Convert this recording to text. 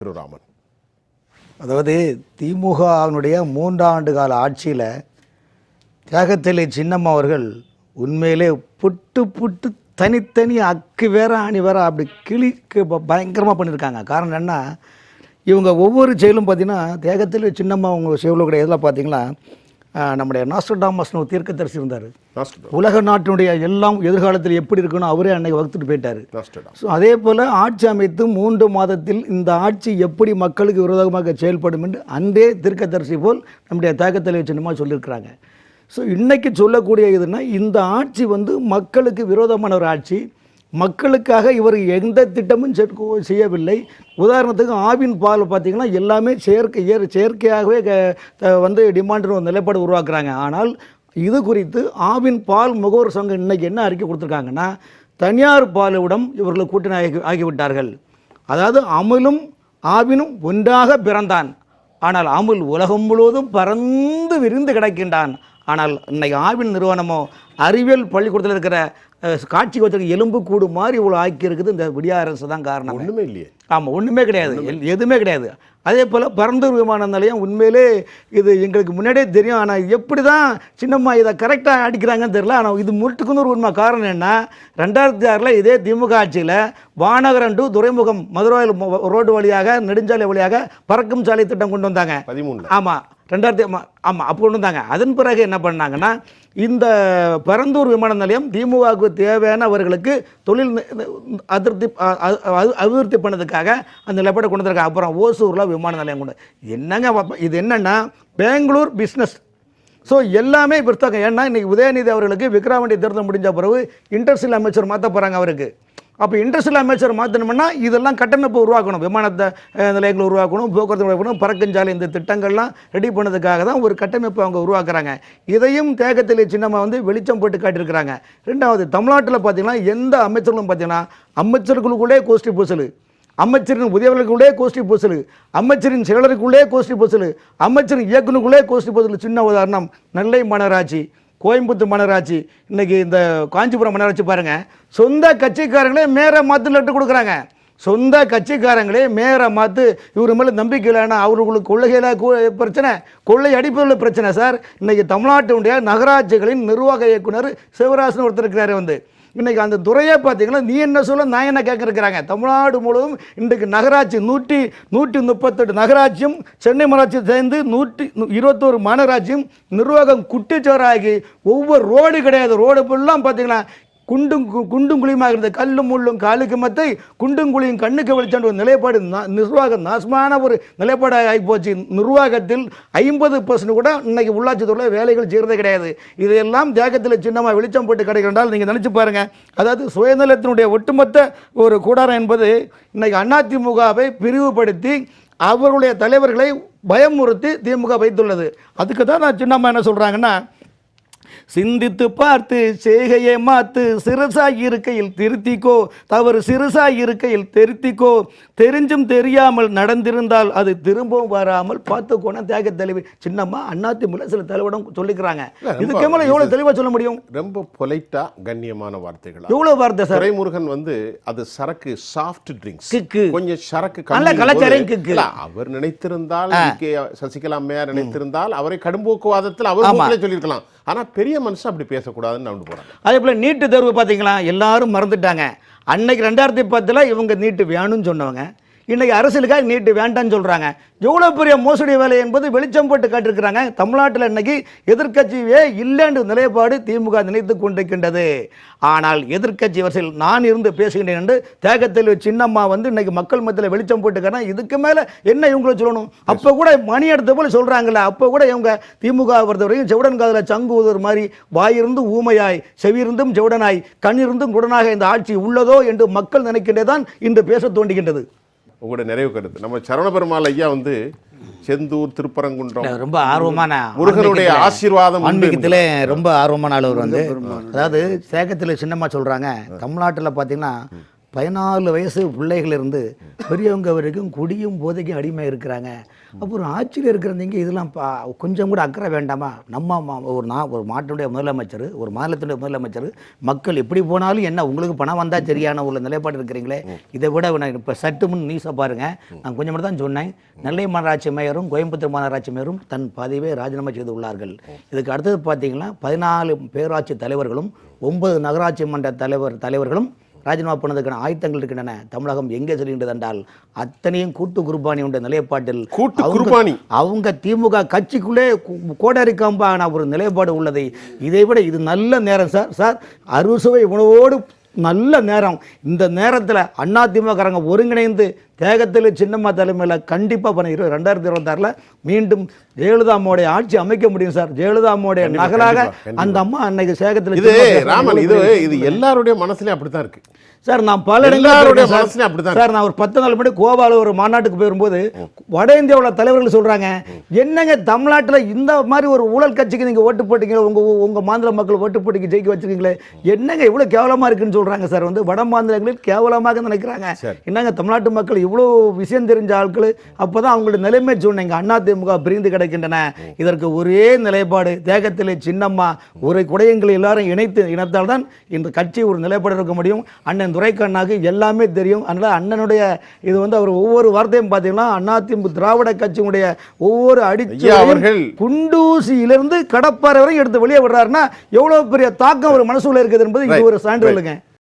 திருராமன். அதாவது திமுகவினுடைய மூன்றாண்டு கால ஆட்சியில் தியாகத்தலை சின்னம்மா அவர்கள் உண்மையிலே புட்டு புட்டு தனித்தனி அக்கு வேற அணி வேற அப்படி கிளிக்கு பயங்கரமாக பண்ணியிருக்காங்க காரணம் என்ன இவங்க ஒவ்வொரு செயலும் பார்த்தீங்கன்னா தேகத்தில் சின்னம்மா அவங்க செயலுடைய இதில் பார்த்தீங்களா நம்முடைய நாஸ்டர்டாமஸ்னு ஒரு தீர்க்கதரிசி இருந்தார் உலக நாட்டினுடைய எல்லாம் எதிர்காலத்தில் எப்படி இருக்கணும் அவரே அன்னைக்கு வகுத்துட்டு போயிட்டார். ஸோ அதே போல் ஆட்சி அமைத்து மூன்று மாதத்தில் இந்த ஆட்சி எப்படி மக்களுக்கு விரோதமாக செயல்படும் என்று அன்றே தீர்க்கதரிசி போல் நம்முடைய தாக்கத்தில் சின்னமாக சொல்லியிருக்கிறாங்க. ஸோ இன்னைக்கு சொல்லக்கூடிய இதுன்னா இந்த ஆட்சி வந்து மக்களுக்கு விரோதமான ஒரு ஆட்சி. மக்களுக்காக இவர் எந்த திட்டமும் செய்யவில்லை. உதாரணத்துக்கு ஆவின் பால் பார்த்திங்கன்னா எல்லாமே செயற்கை இயற் செயற்கையாகவே க- த- வந்து டிமாண்ட் ஒரு நிலைப்பாடு உருவாக்குறாங்க. ஆனால் இது குறித்து ஆவின் பால் முகவர் சங்கம் இன்னைக்கு என்ன அறிக்கை கொடுத்துருக்காங்கன்னா தனியார் பாலுவிடம் இவர்கள் கூட்டணி ஆகி ஆகிவிட்டார்கள். அதாவது அமுலும் ஆவினும் ஒன்றாக பிறந்தான். ஆனால் அமுல் உலகம் முழுவதும் பறந்து விரிந்து கிடக்கின்றான். ஆனால் இன்னைக்கு ஆவின் நிறுவனமோ அறிவியல் பள்ளிக்கூடத்தில் இருக்கிற காட்சி வச்சிருக்க எலும்பு கூடு மாதிரி இவ்வளோ ஆக்கி இருக்குது இந்த விடிய அரசு தான் காரணம். ஒண்ணுமே இல்லையே. ஆமாம் ஒன்றுமே கிடையாது. எதுவுமே கிடையாது. அதே போல் பரந்தூர் விமான நிலையம் உண்மையிலே இது எங்களுக்கு முன்னாடியே தெரியும். ஆனால் எப்படி தான் சின்னம்மா இதை கரெக்டாக அடிக்கிறாங்கன்னு தெரியல. ஆனால் இது முட்டுக்குன்னு ஒரு உண்மை. காரணம் என்ன ரெண்டாயிரத்தி ஆறில் இதே திமுக ஆட்சியில் வானகரம் டு துறைமுகம் மதுரை ரோடு வழியாக நெடுஞ்சாலை வழியாக பறக்கும் சாலை திட்டம் கொண்டு வந்தாங்க. பதிமூணுல ஆமாம் ரெண்டாயிரத்தி ஆமாம் அப்போ ஒன்று தாங்க அதன் பிறகு என்ன பண்ணாங்கன்னா இந்த பரந்தூர் விமான நிலையம் திமுகவுக்கு தேவையானவர்களுக்கு தொழில் அதிருப்தி அபிவிருத்தி பண்ணதுக்காக அந்த நிலப்படை கொண்டு வந்திருக்காங்க. அப்புறம் ஓசூரில் விமான நிலையம் கொண்டு. என்னங்க இது என்னென்னா பெங்களூர் பிஸ்னஸ் ஸோ எல்லாமே விற்றாங்க ஏன்னா இன்றைக்கி உதயநிதி அவர்களுக்கு விக்ரவாண்டி தேர்தல் முடிஞ்ச பிறகு இண்டஸ்ட்ரியல் அமைச்சர் மாற்ற போகிறாங்க அவருக்கு. அப்போ இண்டஸ்ட்ரியல் அமைச்சர் மாற்றணும்னா இதெல்லாம் கட்டமைப்பு உருவாக்கணும். விமானத்தை நிலையங்களை உருவாக்கணும் போக்குவரத்து உருவாக்கணும் பறக்கஞ்சாலை இந்த திட்டங்கள்லாம் ரெடி பண்ணதுக்காக தான் ஒரு கட்டமைப்பு அவங்க உருவாக்குறாங்க. இதையும் தேகத்திலே சின்னமாக வந்து வெளிச்சம் போட்டு காட்டியிருக்கிறாங்க. ரெண்டாவது தமிழ்நாட்டில் பார்த்தீங்கன்னா எந்த அமைச்சர்களும் பார்த்தீங்கன்னா அமைச்சர்களுக்குள்ளே கோஷ்டி பூசல். அமைச்சரின் உதவியாளர்களுக்குள்ளே கோஷ்டி பூசல். அமைச்சரின் செயலருக்குள்ளே கோஷ்டி பூசல். அமைச்சரின் இயக்குநருக்குள்ளே கோஷ்டி பூசல். சின்ன உதாரணம் நெல்லை மாநகராட்சி. கோயம்புத்தூர் மாநகராட்சி இன்றைக்கி இந்த காஞ்சிபுரம் மாநகராட்சி பாருங்கள் சொந்த கட்சிக்காரங்களே மேரை மாற்று லெட்டு கொடுக்குறாங்க. சொந்த கட்சிக்காரங்களே மேயரை மாற்று இவர் மேலே நம்பிக்கை இல்லைன்னா அவர்களுக்கு கொள்ளையில் பிரச்சனை கொள்ளை அடிப்பதில் பிரச்சனை சார். இன்றைக்கி தமிழ்நாட்டினுடைய நகராட்சிகளின் நிர்வாக இயக்குனர் சிவராசன் ஒருத்தர் இருக்கிறாரு வந்து. இன்னைக்கு அந்த துறையே பார்த்தீங்கன்னா நீ என்ன சொல்ல நான் என்ன கேட்குறாங்க தமிழ்நாடு முழுவதும் இன்றைக்கு நகராட்சி நூற்றி நூற்றி முப்பத்தெட்டு நகராட்சியும் சென்னை மாநகராட்சி சேர்ந்து நூற்றி இருபத்தோரு மாநகராட்சியும் நிர்வாகம் குட்டிச்சோறாகி ஒவ்வொரு ரோடு கிடையாது. ரோடு ஃபுல்லாம் பார்த்தீங்கன்னா குண்டும் கு- குண்டும் குழியுமாக இருந்த கல்லும் முள்ளும் காலுக்கு மத்தை குண்டும் குழியும் கண்ணுக்கு வெளிச்சம் ஒரு நிலைப்பாடு நா- நிர்வாகம் நாசமான ஒரு நிலைப்பாடாக ஆகிப்போச்சு. நிர்வாகத்தில் ஐம்பது பர்சன்ட் கூட இன்னைக்கு உள்ளாட்சித்துறை வேலைகள் செய்கிறதே கிடையாது. இதையெல்லாம் தியாகத்தில் சின்னமாக வெளிச்சம் போட்டு கிடைக்கின்றால் நீங்கள் நினச்சி பாருங்கள் அதாவது சுயநலத்தினுடைய ஒட்டுமொத்த ஒரு கூடாரம் என்பது இன்னைக்கு அதிமுகவை பிரிவுபடுத்தி அவருடைய தலைவர்களை பயமுறுத்தி திமுக வைத்துள்ளது. அதுக்கு தான் நான் சின்னம்மா என்ன சொல்கிறாங்கன்னா சிந்தித்து பார்த்து செய்கையை மாத்து சிறுசாய் இருக்கையில் திருத்திக்கோ தவறு சிறுசாய் இருக்கையில் திருத்திக்கோ. தெரிஞ்சும் தெரியாமல் நடந்திருந்தால் அது திரும்பவும் வராமல் பார்த்துக்கோன தியாக தலைவி சின்னம்மா அதிமுக சில தலைவடம் சொல்லிக்கிறாங்க. இதுக்கே மேலே எவ்வளோ தெளிவாக சொல்ல முடியும்? ரொம்ப பொலைட்டா கண்ணியமான வார்த்தைகளா? எவ்வளோ வார்த்தை சார்? துரைமுருகன் வந்து அது சரக்கு சாஃப்ட் ட்ரிங்க்ஸ் கொஞ்சம் சரக்கு நல்ல கலாச்சாரம் அவர் நினைத்திருந்தால். சசிகலா அம்மையார் நினைத்திருந்தால் அவரை கடும்போக்குவாதத்தில் அவர் சொல்லியிருக்கலாம். ஆனா பெரிய மனுஷன் அப்படி பேசக்கூடாதுன்னு நான் போகிறேன் அதே போல் நீட்டு தேர்வு பார்த்தீங்களா? எல்லாரும் மறந்துட்டாங்க. அன்னைக்கு ரெண்டாயிரத்தி பத்தில் இவங்க நீட்டு வேணும்னு சொன்னவங்க. இன்றைக்கி அரசியலுக்காக நீட்டு வேண்டாம்னு சொல்கிறாங்க எவ்வளோ பெரிய மோசடி வேலை என்பது வெளிச்சம் போட்டு காட்டியிருக்கிறாங்க. தமிழ்நாட்டில் இன்றைக்கி எதிர்க்கட்சியே இல்லைன்ற நிலைப்பாடு திமுக நினைத்து கொண்டிருக்கின்றது. ஆனால் எதிர்க்கட்சி வரிசையில் நான் இருந்து பேசுகின்றேன் என்று தேகத்தில் சின்னம்மா வந்து இன்னைக்கு மக்கள் மத்தியில் வெளிச்சம் போட்டுக்கிறேன் இதுக்கு மேலே என்ன இவங்களை சொல்லணும்? அப்போ கூட மணி எடுத்த போல சொல்கிறாங்கல்ல அப்போ கூட இவங்க திமுக பொறுத்தவரையும் செவுடன் காதில் சங்கு ஊதுற மாதிரி வாயிருந்து ஊமையாய் செவியிருந்தும் செவுடனாய் கண்ணிருந்தும் குடனாக இந்த ஆட்சி உள்ளதோ என்று மக்கள் நினைக்கின்றதான் இன்று பேச தோண்டுகின்றது உங்களோட நிறைவு கருத்து. நம்ம சரவண பெருமாள் ஐயா வந்து செந்தூர் திருப்பரங்குன்றம் ரொம்ப ஆர்வமான முருகனுடைய ஆசீர்வாதம் ஆன்மீகத்திலே ரொம்ப ஆர்வமான ஆளவர் வந்து. அதாவது சேகத்தில் சின்னம்மா சொல்கிறாங்க தமிழ்நாட்டில் பார்த்தீங்கன்னா பதினாலு வயசு பிள்ளைகளிருந்து பெரியவங்க வரைக்கும் குடியும் போதைக்கும் அடிமை இருக்கிறாங்க. அப்புறம் ஆட்சியில் இருக்கிறவங்க இதெல்லாம் பா கொஞ்சம் கூட அக்கறை வேண்டாமா? நம்ம மா- ஒரு நா ஒரு மாட்டுடைய முதலமைச்சர் ஒரு மாநிலத்துடைய முதலமைச்சர் மக்கள் எப்படி போனாலும் என்ன உங்களுக்கு பணம் வந்தால் சரியான உள்ள நிலைப்பாடு இருக்கிறீங்களே? இதை விட நான் இப்போ சட்டு முன் நியூஸை பாருங்கள் நான் கொஞ்சம் மட்டும் தான் சொன்னேன். நெல்லை மாநகராட்சி மேயரும் கோயம்புத்தூர் மாநகராட்சி மேயரும் தன் பதவியை ராஜினாமா செய்து உள்ளார்கள். இதுக்கு அடுத்தது பார்த்தீங்கன்னா பதினாலு பேராட்சி தலைவர்களும் ஒன்பது நகராட்சி மன்ற தலைவர் தலைவர்களும் ராஜினாமா பண்ணதுக்கான ஆயத்தங்கள் இருக்கின்றன தமிழகம் எங்கே செல்கின்றது என்றால் அத்தனையும் கூட்டு குருபானி உள்ள நிலைப்பாட்டில் கூட்டு குர்பானி. அவங்க திமுக கட்சிக்குள்ளே கோடாரி கம்பான ஒரு நிலைப்பாடு உள்ளது இதை விட இது நல்ல நேரம் சார் சார் அறுசுவை உணவோடு நல்ல நேரம். இந்த நேரத்தில் அண்ணா திமுககாரங்க ஒருங்கிணைந்து தேகத்தில் சின்னம்மா தலைமையில் கண்டிப்பாக பண்ண இரு ரெண்டாயிரத்தி இருபத்தாறில் மீண்டும் ஜெயலலிதாமோடைய ஆட்சி அமைக்க முடியும் சார். நகலாக கண்டிப்பா, கண்டிப்பா. அந்த அம்மா அன்னைக்கு சேகத்தில் இது ராமன் இது இது எல்லாருடைய மனசுலயும் அப்படித்தான் இருக்கு. சார் நான் பல போயிருக்கேன் சார். நான் ஒரு பத்து நாள் முன்னாடி கோவால ஒரு மாநாட்டுக்கு போயிரும்போது வட இந்தியாவுல தலைவர்கள் சொல்றாங்க என்னங்க தமிழ்நாட்டுல இந்த மாதிரி ஒரு ஊழல் கட்சிக்கு நீங்க ஓட்டு போட்டீங்க உங்க உங்க மாநில மக்கள் ஓட்டு போட்டிக்கு ஜெயிக்க வச்சிருக்கீங்களே என்னங்க இவ்வளவு கேவலமா இருக்குன்னு சொல்றாங்க சார். வந்து வட மாநிலங்களில் கேவலமாக நினைக்கிறாங்க. என்னங்க தமிழ்நாட்டு மக்கள் இவ்வளோ விஷயம் தெரிஞ்ச ஆட்கள் அப்பதான் அவங்களுடைய நிலைமை சொன்னீங்க அண்ணா திமுக பிரிந்து கிடக்கின்றன. இதற்கு ஒரே நிலைப்பாடு தேகத்திலே சின்னம்மா ஒரு குடையங்களை எல்லாரும் இணைத்து இணைத்தால் தான் இந்த கட்சி ஒரு நிலைப்பாடு இருக்க முடியும். அண்ணன் துரைக்கண்ணாக்கு எல்லாமே தெரியும். அதனால அண்ணனுடைய இது வந்து அவர் ஒவ்வொரு வார்த்தையும் பார்த்தீங்கன்னா அதிமுக திராவிட கட்சியினுடைய ஒவ்வொரு அடிச்சு அவர்கள். குண்டூசியிலிருந்து கடப்பாறை வரையும் எடுத்து வெளியே விடுறாருன்னா எவ்வளவு பெரிய தாக்கம் அவர் மனசுல இருக்குது என்பது இது ஒரு சான்றிதழுங்க